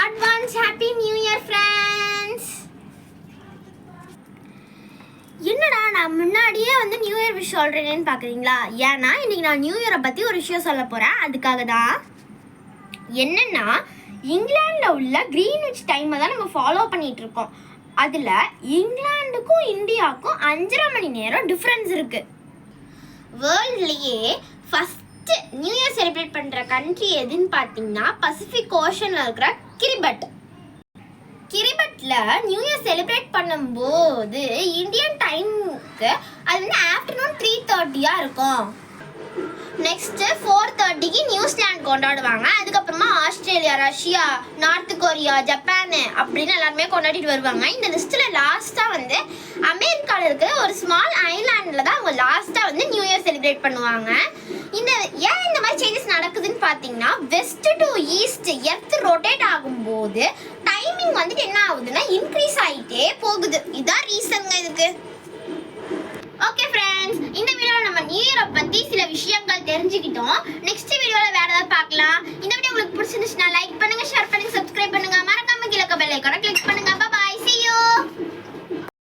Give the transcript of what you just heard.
Advance happy new year friends என்னடா நான் முன்னாடியே வந்து நியூ இயர் விஷ் சொல்கிறேன்னு பார்க்குறீங்களா ஏன்னா இன்னைக்கு நான் நியூ இயரை பற்றி ஒரு விஷயம் சொல்ல போகிறேன் அதுக்காக தான். என்னென்னா இங்கிலாண்டில் உள்ள க்ரீன்விச் டைமை தான் நம்ம ஃபாலோ பண்ணிகிட்ருக்கோம் இருக்கோம். அதில் இங்கிலாந்துக்கும் இந்தியாவுக்கும் அஞ்சரை மணி நேரம் டிஃப்ரென்ஸ் இருக்குது வேர்ல்ட்லேயே ஃபஸ்ட்டு நியூ இயர் செலிப்ரேட் பண்ணுற கண்ட்ரி எதுன்னு பார்த்தீங்கன்னா பசிபிக் ஓஷனில் இருக்கிற கிரிபட். கிரிபட்ல நியூ இயர் செலிப்ரேட் பண்ணும்போது இந்தியன் டைமுக்கு அது வந்து ஆஃப்டர்நூன் த்ரீ தேர்ட்டியாக இருக்கும். நெக்ஸ்ட் ஃபோர் தேர்ட்டிக்கு நியூசிலாந்து கொண்டாடுவாங்க. அதுக்கப்புறமா Australia Russia North Korea Japan அப்படின்னு எல்லாருமே கொண்டாடிட்டு வருவாங்க. இந்த லிஸ்ட்டில் லாஸ்ட்டாக வந்து அமெரிக்காவில் இருக்கிற ஒரு ஸ்மால் ஐலாண்டில் தான் அவங்க லாஸ்ட்டாக வந்து நியூ இயர் செலிப்ரேட் பண்ணுவாங்க. இந்த ஏன் இந்த மாதிரி சேஞ்சஸ் நடக்குதுன்னு பார்த்தீங்கன்னா west to east earth rotate ஆகும்போது டைமிங் வந்துட்டு என்ன ஆகுதுன்னா இன்க்ரீஸ் ஆகிட்டே போகுது. இதுதான் ரீசனுங்க இதுக்கு. ஓகே ஃப்ரெண்ட்ஸ் இந்த வீடியோவில் நம்ம நியூ இயரை பற்றி சில விஷயங்கள் தெரிஞ்சுக்கிட்டோம். நெக்ஸ்ட் வீடியோவில்